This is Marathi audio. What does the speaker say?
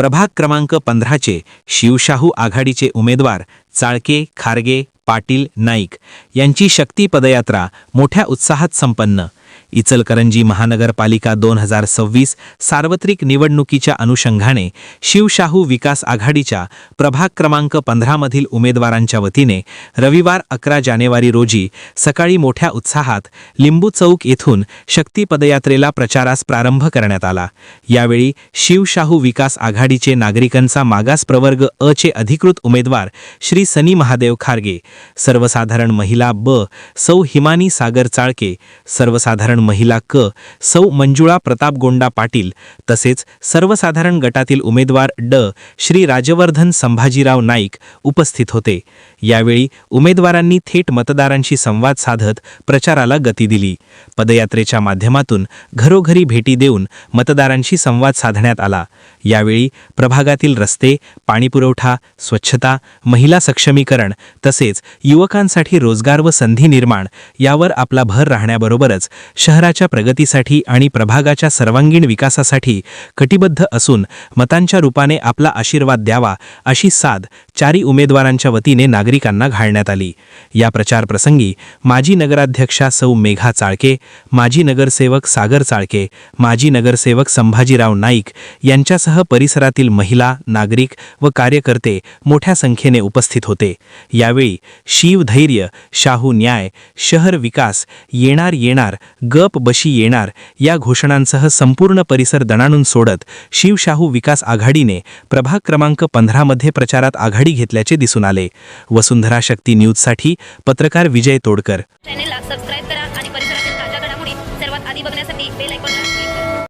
प्रभाग क्रमांक पंधराचे शिवशाहू आघाडीचे उमेदवार चाळके खारगे पाटील नाईक यांची शक्ती पदयात्रा मोठ्या उत्साहात संपन्न. इचलकरंजी महानगरपालिका दोन हजार सव्वीस सार्वत्रिक निवडणुकीच्या अनुषंगाने शिवशाहू विकास आघाडीच्या प्रभाग क्रमांक पंधरामधील उमेदवारांच्या वतीने रविवार अकरा जानेवारी रोजी सकाळी मोठ्या उत्साहात लिंबू चौक येथून शक्ती पदयात्रेला प्रचारास प्रारंभ करण्यात आला. यावेळी शिवशाहू विकास आघाडीचे नागरिकांचा मागास प्रवर्ग अ चे अधिकृत उमेदवार श्री सनी महादेव खारगे सर्वसाधारण महिला ब सौ हिमानी सागर चाळके सर्वसाधारण महिला क सौ मंजुळा प्रतापगोंडा पाटील तसेच सर्वसाधारण गटातील उमेदवार ड श्री राजवर्धन संभाजीराव नाईक उपस्थित होते. यावेळी उमेदवारांनी थेट मतदारांशी संवाद साधत प्रचाराला गती दिली. पदयात्रेच्या माध्यमातून घरोघरी भेटी देऊन मतदारांशी संवाद साधण्यात आला. यावेळी प्रभागातील रस्ते पाणीपुरवठा स्वच्छता महिला सक्षमीकरण तसेच युवकांसाठी रोजगार व संधी निर्माण यावर आपला भर राहण्याबरोबरच शहराच्या प्रगतीसाठी आणि प्रभागाच्या सर्वांगीण विकासासाठी कटिबद्ध असून मतांच्या रूपाने आपला आशीर्वाद द्यावा अशी साद चारी उमेदवारांच्या वतीने नागरिकांना घालण्यात आली. या प्रचारप्रसंगी माजी नगराध्यक्षा सौ मेघा चाळके माजी नगरसेवक सागर चाळके माजी नगरसेवक संभाजीराव नाईक यांच्यासह यांच्यासह परिसरातील महिला नागरिक व कार्यकर्ते मोठ्या संख्येने उपस्थित होते. यावेळी शिवधैर्य शाहू न्याय शहर विकास येणार येणार गप बशी येणार या घोषणांसह संपूर्ण परिसर दणाणून सोडत शिवशाहू विकास आघाडीने प्रभाग क्रमांक पंधरामध्ये प्रचारात आघाडी घेतल्याचे दिसून आले. वसुंधरा शक्ती न्यूजसाठी पत्रकार विजय तोडकर. चॅनेलला सबस्क्राईब करा आणि परिसरातील ताज्या घडामोडी सर्वात आधी बघण्यासाठी बेल